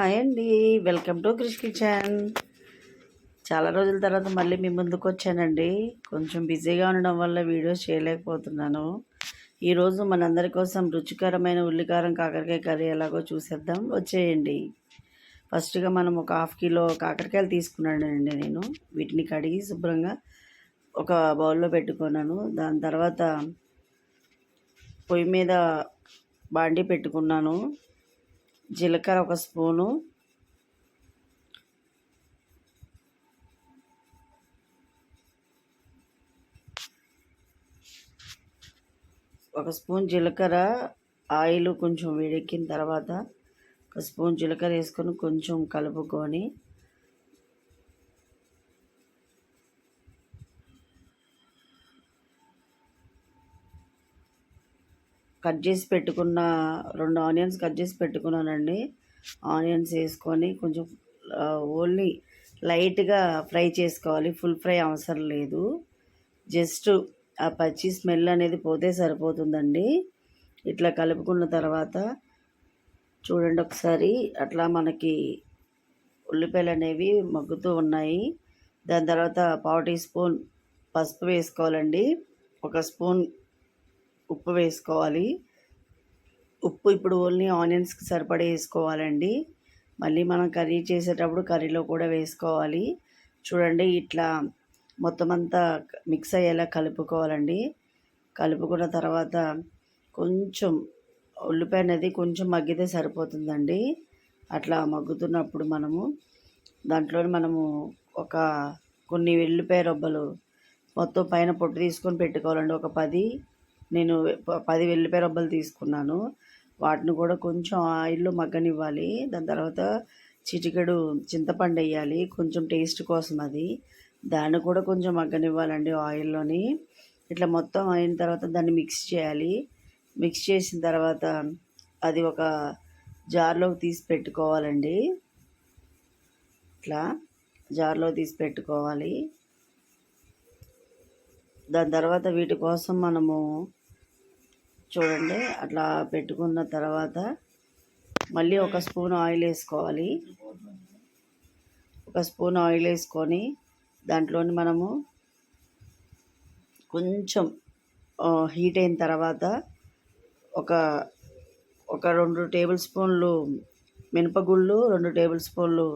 Hi అండి. Welcome to Krish kitchen. చాలా రోజుల తర్వాత మళ్ళీ మీ ముందుకు వచ్చానండి. కొంచెం బిజీగా ఉండడం వల్ల వీడియోస్ చేయలేకపోతున్నాను. ఈరోజు మనందరి కోసం రుచికరమైన ఉల్లికారం కాకరకాయ కర్రీ ఎలాగో చూసేద్దాం. వచ్చేయండి. ఫస్ట్గా మనం ఒక హాఫ్ కిలో కాకరకాయలు తీసుకున్నానండి నేను. వీటిని కడిగి శుభ్రంగా ఒక బౌల్లో పెట్టుకున్నాను. దాని తర్వాత పొయ్యి మీద బాండి పెట్టుకున్నాను. జీలకర్ర ఒక స్పూను. ఒక స్పూన్ జీలకర్ర ఆయిల్ కొంచెం వేడెక్కిన తర్వాత ఒక స్పూన్ జీలకర్ర వేసుకొని కొంచెం కలుపుకొని కట్ చేసి పెట్టుకున్న రెండు ఆనియన్స్ కట్ చేసి పెట్టుకున్నానండి. ఆనియన్స్ వేసుకొని కొంచెం ఓన్లీ లైట్గా ఫ్రై చేసుకోవాలి. ఫుల్ ఫ్రై అవసరం లేదు. జస్ట్ ఆ పచ్చి స్మెల్ అనేది పోతే సరిపోతుందండి. ఇట్లా కలుపుకున్న తర్వాత చూడండి ఒకసారి. అట్లా మనకి ఉల్లిపాయలు అనేవి మగ్గుతూ ఉన్నాయి. దాని తర్వాత పావు టీ స్పూన్ పసుపు వేసుకోవాలండి. ఒక స్పూన్ ఉప్పు వేసుకోవాలి. ఉప్పు ఇప్పుడు ఓన్లీ ఆనియన్స్కి సరిపడే వేసుకోవాలండి. మళ్ళీ మనం కర్రీ చేసేటప్పుడు కర్రీలో కూడా వేసుకోవాలి. చూడండి ఇట్లా మొత్తం అంతా మిక్స్ అయ్యేలా కలుపుకోవాలండి. కలుపుకున్న తర్వాత కొంచెం ఉల్లిపాయ అనేది కొంచెం మగ్గితే సరిపోతుందండి. అట్లా మగ్గుతున్నప్పుడు మనము దాంట్లో మనము ఒక కొన్ని వెల్లిపాయ రొబ్బలు మొత్తం పైన పొట్టు తీసుకొని పెట్టుకోవాలండి. ఒక పది నేను పది వెల్లిపాయ రబ్బలు తీసుకున్నాను. వాటిని కూడా కొంచెం ఆయిల్లో మగ్గనివ్వాలి. దాని తర్వాత చిటికెడు చింతపండు వేయాలి. కొంచెం టేస్ట్ కోసం అది. దాన్ని కూడా కొంచెం మగ్గనివ్వాలండి ఆయిల్లోని. ఇట్లా మొత్తం అయిన తర్వాత దాన్ని మిక్స్ చేయాలి. మిక్స్ చేసిన తర్వాత అది ఒక జార్లోకి తీసి పెట్టుకోవాలండి. ఇట్లా జార్లో తీసి పెట్టుకోవాలి. దాని తర్వాత వీటి కోసం మనము చూడండి. అట్లా పెట్టుకున్న తర్వాత మళ్ళీ ఒక స్పూన్ ఆయిల్ వేసుకోవాలి. ఒక స్పూన్ ఆయిల్ వేసుకొని దాంట్లోని మనము కొంచెం హీట్ అయిన తర్వాత ఒక ఒక రెండు టేబుల్ స్పూన్లు మినపగుళ్ళు రెండు టేబుల్ స్పూన్లు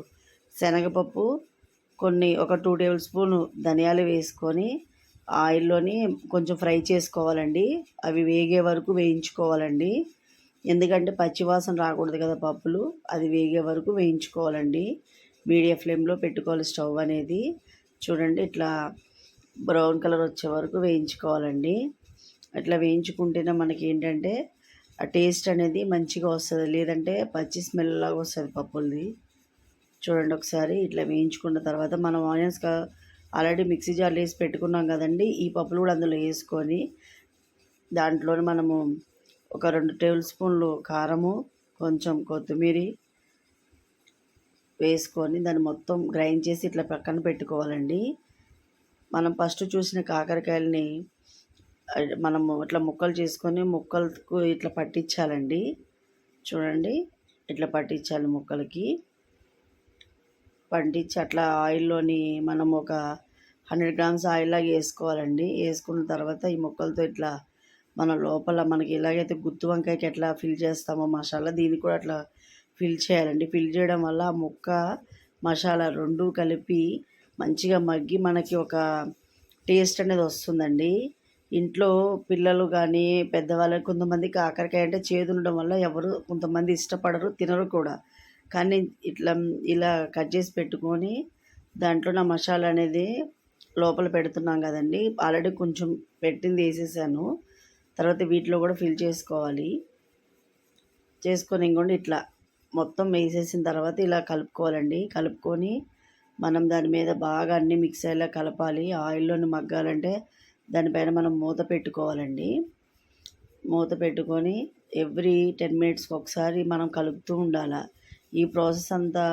శనగపప్పు కొన్ని ఒక టూ టేబుల్ స్పూన్ ధనియాలు వేసుకొని ఆయిల్లోని కొంచెం ఫ్రై చేసుకోవాలండి. అవి వేగే వరకు వేయించుకోవాలండి. ఎందుకంటే పచ్చివాసన రాకూడదు కదా పప్పులు. అది వేగే వరకు వేయించుకోవాలండి. మీడియం ఫ్లేమ్లో పెట్టుకోవాలి స్టవ్ అనేది. చూడండి ఇట్లా బ్రౌన్ కలర్ వచ్చే వరకు వేయించుకోవాలండి. అట్లా వేయించుకుంటేనే మనకి ఏంటంటే ఆ టేస్ట్ అనేది మంచిగా వస్తుంది. లేదంటే పచ్చి స్మెల్ లాగా వస్తుంది పప్పులది. చూడండి ఒకసారి ఇట్లా వేయించుకున్న తర్వాత మనం ఆనియన్స్ ఆల్రెడీ మిక్సీ జార్లో వేసి పెట్టుకున్నాం కదండి. ఈ పప్పులు కూడా అందులో వేసుకొని దాంట్లో మనము ఒక రెండు టేబుల్ స్పూన్లు కారము కొంచెం కొత్తిమీర వేసుకొని దాన్ని మొత్తం గ్రైండ్ చేసి ఇట్లా పక్కన పెట్టుకోవాలండి. మనం ఫస్ట్ చూసిన కాకరకాయలని మనము ఇట్లా ముక్కలు చేసుకొని ముక్కలకు ఇట్లా పట్టించాలండి. చూడండి ఇట్లా పట్టించాలి ముక్కలకి. పండించి అట్లా ఆయిల్లోని మనం ఒక హండ్రెడ్ గ్రామ్స్ ఆయిల్ లాగా వేసుకోవాలండి. వేసుకున్న తర్వాత ఈ ముక్కలతో ఇట్లా మన లోపల మనకి ఎలాగైతే గుత్తి వంకాయకి ఎట్లా ఫిల్ చేస్తామో మసాలా దీన్ని కూడా అట్లా ఫిల్ చేయాలండి. ఫిల్ చేయడం వల్ల ఆ ముక్క మసాలా రెండు కలిపి మంచిగా మగ్గి మనకి ఒక టేస్ట్ అనేది వస్తుందండి. ఇంట్లో పిల్లలు కానీ పెద్దవాళ్ళు కొంతమంది కాకరకాయ అంటే చేదు ఉండడం వల్ల ఎవరు కొంతమంది ఇష్టపడరు తినరు కూడా. కానీ ఇట్లా ఇలా కట్ చేసి పెట్టుకొని దాంట్లో నా మసాలా అనేది లోపల పెడుతున్నాం కదండి. ఆల్రెడీ కొంచెం పెట్టింది వేసేసాను. తర్వాత వీటిలో కూడా ఫిల్ చేసుకోవాలి. చేసుకొని ఇంకోండి ఇట్లా మొత్తం వేసేసిన తర్వాత ఇలా కలుపుకోవాలండి. కలుపుకొని మనం దాని మీద బాగా అన్ని మిక్స్ అయ్యేలా కలపాలి. ఆయిల్లోని మగ్గాలంటే దానిపైన మనం మూత పెట్టుకోవాలండి. మూత పెట్టుకొని ఎవ్రీ టెన్ మినిట్స్కి ఒకసారి మనం కలుపుతూ ఉండాలి. ఈ ప్రాసెస్ అంతా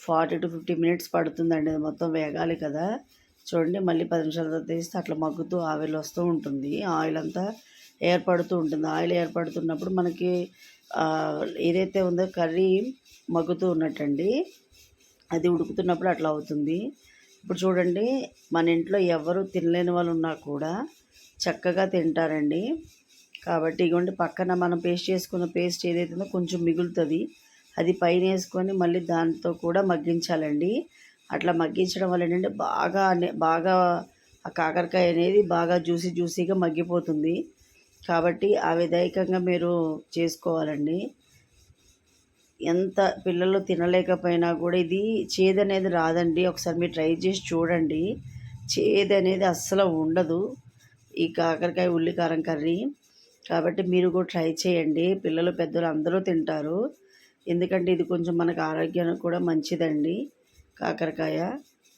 ఫార్టీ టు ఫిఫ్టీ మినిట్స్ పడుతుందండి. అది మొత్తం వేగాలి కదా. చూడండి మళ్ళీ పది నిమిషాల తర్వాత తీస్తే అట్లా మగ్గుతూ ఆవిరి వస్తూ ఉంటుంది. ఆయిల్ అంతా ఏర్పడుతూ ఉంటుంది. ఆయిల్ ఏర్పడుతున్నప్పుడు మనకి ఏదైతే ఉందో కర్రీ మగ్గుతూ ఉన్నట్టండి అది ఉడుకుతున్నప్పుడు అట్లా అవుతుంది. ఇప్పుడు చూడండి మన ఇంట్లో ఎవరు తినలేని వాళ్ళు ఉన్నా కూడా చక్కగా తింటారండి. కాబట్టి ఇగోండి పక్కన మనం పేస్ట్ చేసుకున్న పేస్ట్ ఏదైతే ఉందో కొంచెం మిగులుతుంది అది పైన వేసుకొని మళ్ళీ దాంతో కూడా మగ్గించాలండి. అట్లా మగ్గించడం వల్ల ఏంటంటే బాగా బాగా ఆ కాకరకాయ అనేది బాగా జ్యూసీ జ్యూసీగా మగ్గిపోతుంది. కాబట్టి ఆ విధాయకంగా మీరు చేసుకోవాలండి. ఎంత పిల్లలు తినలేకపోయినా కూడా ఇది చేదు అనేది రాదండి. ఒకసారి మీరు ట్రై చేసి చూడండి. చేదు అనేది అస్సలు ఉండదు. ఈ కాకరకాయ ఉల్లికారం కర్రీ కాబట్టి మీరు కూడా ట్రై చేయండి. పిల్లలు పెద్దలు అందరూ తింటారు. ఎందుకంటే ఇది కొంచెం మనకు ఆరోగ్యానికి కూడా మంచిదండి. కాకరకాయ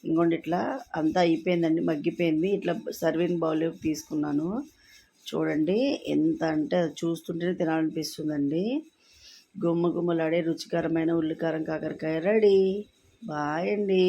ఇంకోండి ఇట్లా అంతా అయిపోయిందండి మగ్గిపోయింది. ఇట్లా సర్వింగ్ బౌల్ తీసుకున్నాను. చూడండి ఎంత అంటే అది చూస్తుంటేనే తినాలనిపిస్తుందండి. గుమ్మ గుమ్మలాడే రుచికరమైన ఉల్లికారం కాకరకాయ రెడీ. బాయ్ అండి.